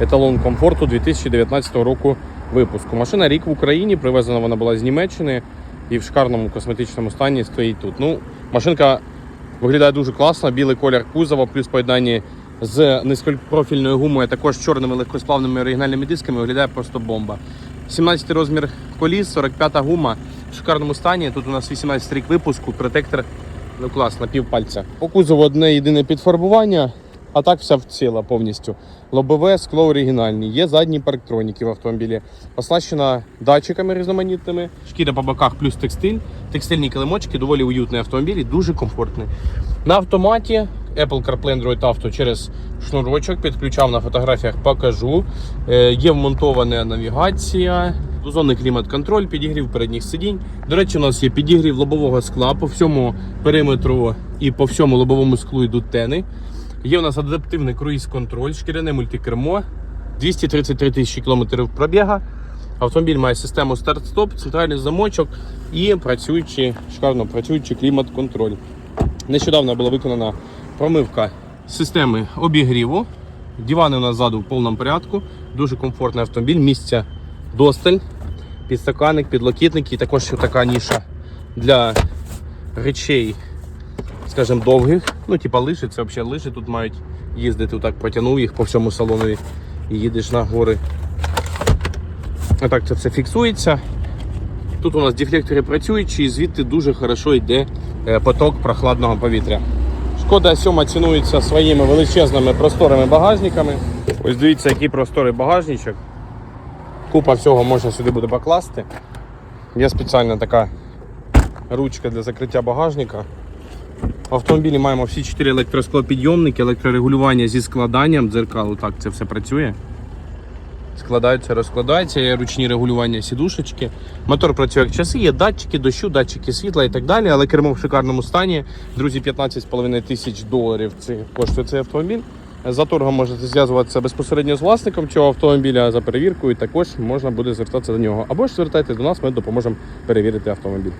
еталон комфорту 2019 року випуску. Машина рік в Україні, привезена вона була з Німеччини і в шикарному косметичному стані стоїть тут. Ну, машинка виглядає дуже класно, білий колір кузова, плюс поєднання з низькопрофільною гумою, а також чорними легкосплавними оригінальними дисками виглядає просто бомба. 17 розмір коліс, 45 гума в шикарному стані. Тут у нас 18 рік випуску, протектор ну клас, на півпальця. По кузову одне єдине підфарбування, а так вся вціла повністю. Лобове скло оригінальні, є задні парктроніки в автомобілі, оснащена датчиками різноманітними, шкіра по боках плюс текстиль, текстильні килимочки, доволі уютний автомобіль і дуже комфортний. На автоматі Apple CarPlay Android Auto через шнурочок підключав на фотографіях, покажу. Е, Є вмонтована навігація, двозонний клімат-контроль, підігрів передніх сидінь. До речі, у нас є підігрів лобового скла по всьому периметру і по всьому лобовому склу йдуть тени. Є у нас адаптивний круїз-контроль, шкіряне мультикермо, 233 тисячі кілометрів пробіга. Автомобіль має систему старт-стоп, центральний замочок і працюючий, шикарно працюючий клімат-контроль. Нещодавно була виконана промивка системи обігріву. Дивани у нас ззаду в повному порядку. Дуже комфортний автомобіль, місця досталь, підстаканник, підлокітник і також така ніша для речей, скажімо, довгих. Ну, типа лижі, це взагалі лижі тут мають їздити. Так протягнув їх по всьому салону і їдеш на гори. Отак це все фіксується. Тут у нас дефлектори працюючі, і звідти дуже хорошо йде е, поток прохладного повітря. Шкода 7 цінується своїми величезними просторими багажниками. Ось дивіться, який просторий багажничок. Купа всього можна сюди буде покласти. Є спеціальна така ручка для закриття багажника. В автомобілі маємо всі 4 електросклопідйомники, електрорегулювання зі складанням дзеркал. Так це все працює. Складаються, розкладаються, є ручні регулювання сідушечки. Мотор працює як часи, є датчики дощу, датчики світла і так далі, але кермо в шикарному стані. Друзі, 15,5 тисяч доларів це коштує цей автомобіль. За торгом можете зв'язуватися безпосередньо з власником цього автомобіля за перевіркою. Також можна буде звертатися до нього. Або ж звертайтеся до нас, ми допоможемо перевірити автомобіль.